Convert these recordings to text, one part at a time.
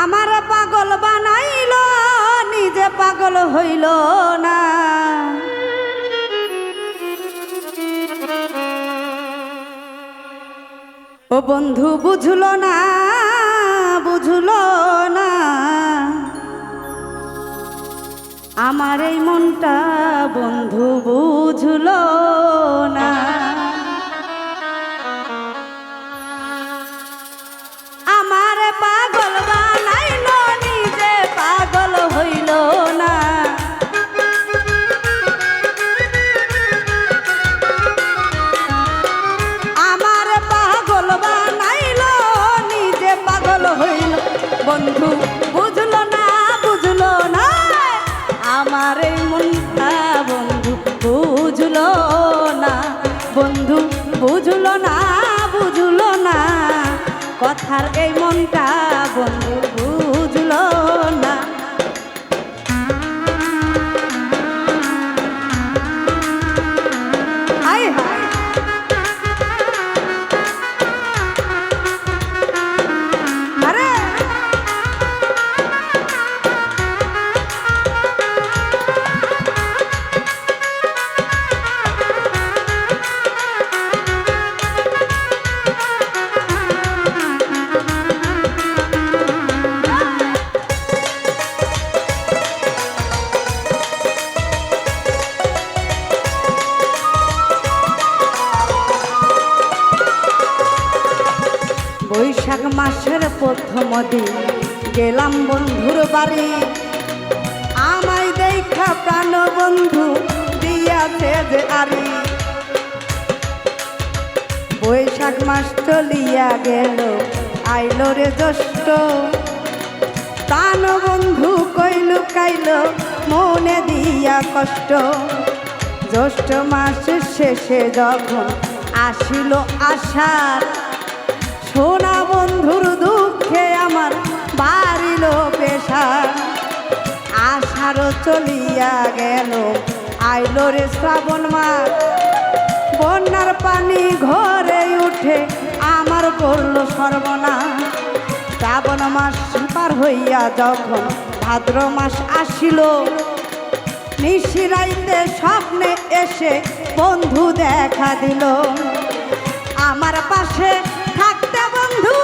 আমার পাগল বানাইল, নিজে পাগল হইল না। ও বন্ধু, বুঝল না বুঝল না। আমার এই মনটা বন্ধু, বুঝল না। কথার এই মনটা বন্ধু। বৈশাখ মাসের প্রথম দিন গেলাম বন্ধুর বাড়ি। আমায় দেখা প্রাণ বন্ধু দিয়াছে যে আরি। বৈশাখ মাস চলিয়া গেল, আইল রে জ্যৈষ্ঠ। প্রাণ বন্ধু কইল কাইল, মনে দিয়া কষ্ট। জ্যৈষ্ঠ মাসের শেষে যখন আসিল আষাঢ় চলিয়া গেল। আইলো রে শ্রাবণ মাস। বন্যার পানি ঘরে উঠে আমার করল সর্বনা শ্রাবণ মাস পার হইয়া যখন ভাদ্র মাস আসিল, নিশিরাইতে স্বপ্নে এসে বন্ধু দেখা দিল। আমার পাশে থাকতে বন্ধু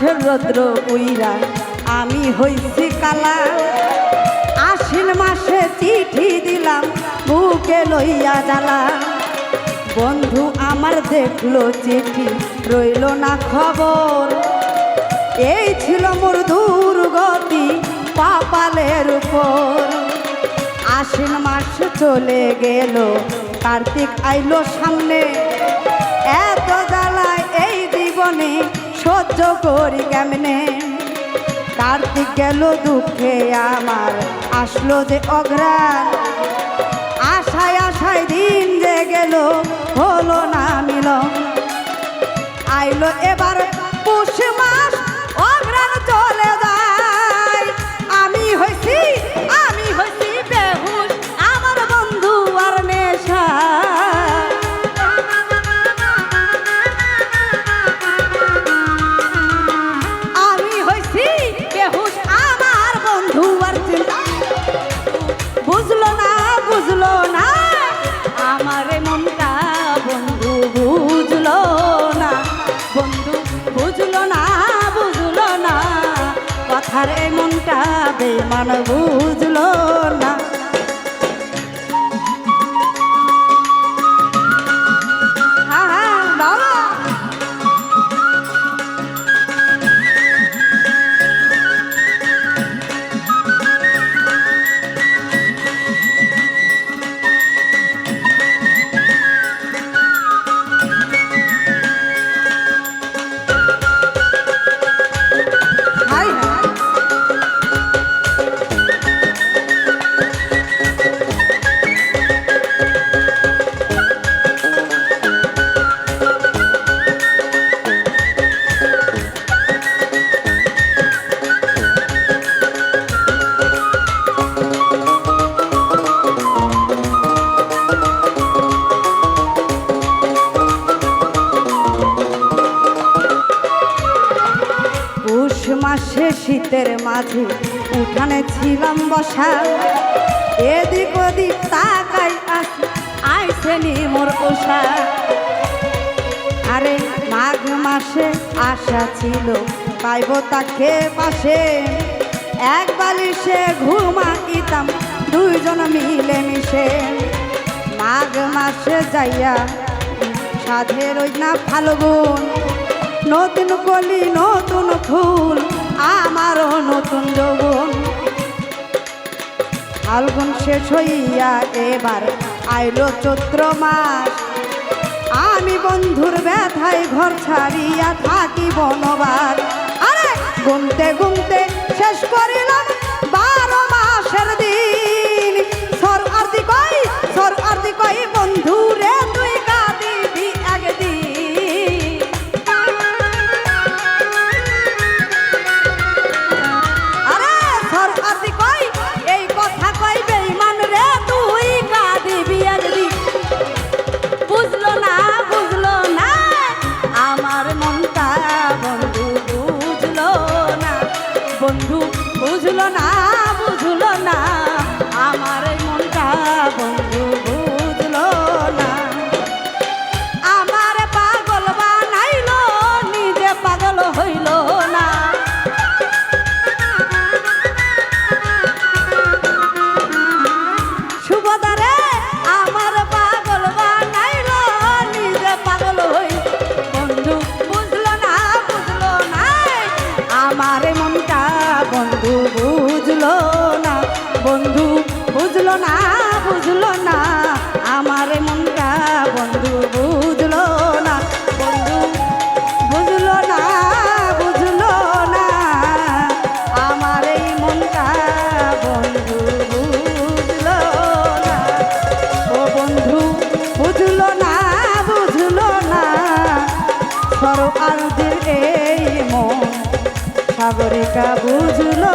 মাসের রৌদ্র উইরা, আমি হইছি কালা। আশ্বিন মাসে চিঠি দিলাম, বুকে লইয়া জ্বালা বন্ধু, আমার দেখল চিঠি, রইল না খবর। এই ছিল মোর দুর্গতি পাপালের উপর। আশ্বিন মাস চলে গেল, কার্তিক আইলো সামনে। এত জ্বালায় এই জীবনে সহ্য করি কেমনে? কার্তিক গেল দুঃখে, আমার আসলো যে অঘ্রাণ। আশায় আশায় দিন যে গেল, হলো না মিল আইলো এবার পুষ কথার এমনটা মনটা বেমান বুঝলো না। শীতের মাঝে উঠানে ছিলাম বসা। এদিক ওদিক তাকাই আসি আইসে নি মোর পোষা। আরে মাঘ মাসে আশা ছিল পাইব তাকে পাশে। এক বালিশে ঘুমাইতাম দুইজন মিলে মিশে। মাঘ মাসে যাইয়া সাধের ওই না ফাল্গুন নতুন কলি, নতুন ফুল আমারও নতুন যৌবন। ফাল্গুন শেষ হইয়া এবার আইলো চৈত্র মাস। আমি বন্ধুর ব্যথায় ঘর ছাড়িয়া থাকি বনবাস। আরে, গুনতে গুনতে শেষ করিলাম বারো মাসের দিন। সর আরতি কই, সর আরতি কই বন্ধু বুঝলো না? না, বুঝলো না। আমার মনটা বন্ধু বুঝলো না, বন্ধু বুঝলো না বুঝলো না। আমার এই মনটা বন্ধু বুঝলো না। ও বন্ধু বুঝলো না বুঝলো না। সরকারদের এই মন, সাগরিকা বুঝলো